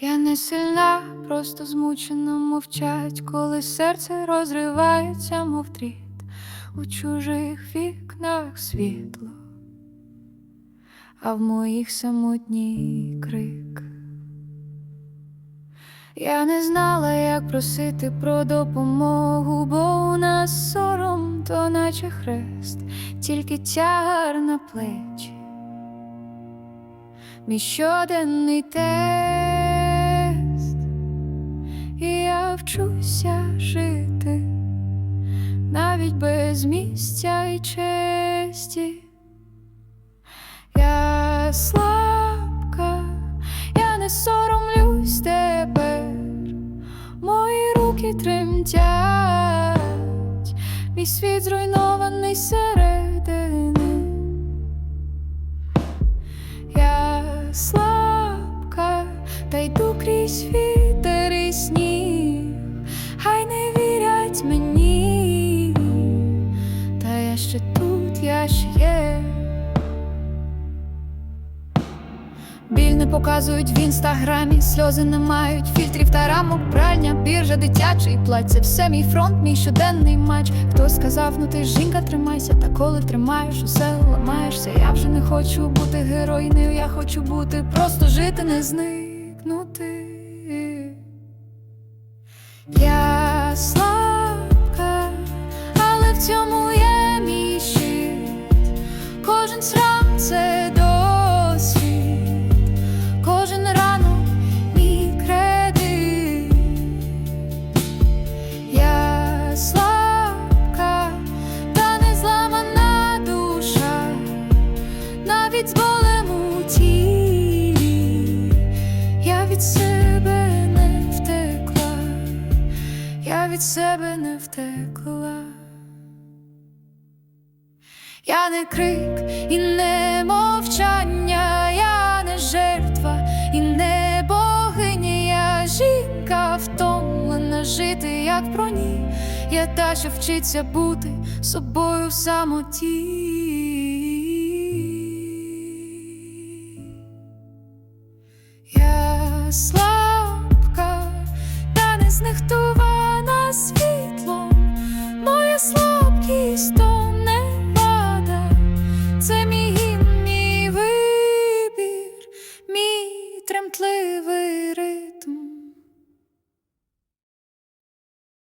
Я не сильна, просто змучено мовчать, коли серце розривається, мов дріт, у чужих вікнах світло, а в моїх самотній крик. Я не знала, як просити про допомогу, бо у нас сором, то наче хрест, тільки тягар на плечі. Мій щоденний і я вчуся жити навіть без місця і честі. Я слабка, я не соромлюсь тепер, мої руки тремтять, мій світ зруйнований середини. Я слабка, та йду крізь вітер я. Біль не показують в інстаграмі, сльози не мають фільтрів та рамок, пральня, біржа, дитячий плать. Це все мій фронт, мій щоденний матч. Хто сказав, ну ти жінка, тримайся, та коли тримаєш, усе ламаєшся. Я вже не хочу бути героїнею, я хочу бути, просто жити, не зникнути. Я слабка, це досвід, кожен ранок мій кредит. Я слабка, та не зламана душа, навіть з болем у тілі. Я від себе не втекла, я від себе не втекла. Я не крик і не жити, як про ні, я та, що вчиться бути собою в самоті. Я слабка, та не знехтувана світлом, моя слабкість то не вада, це мій гімн, мій вибір, мій тремтливий.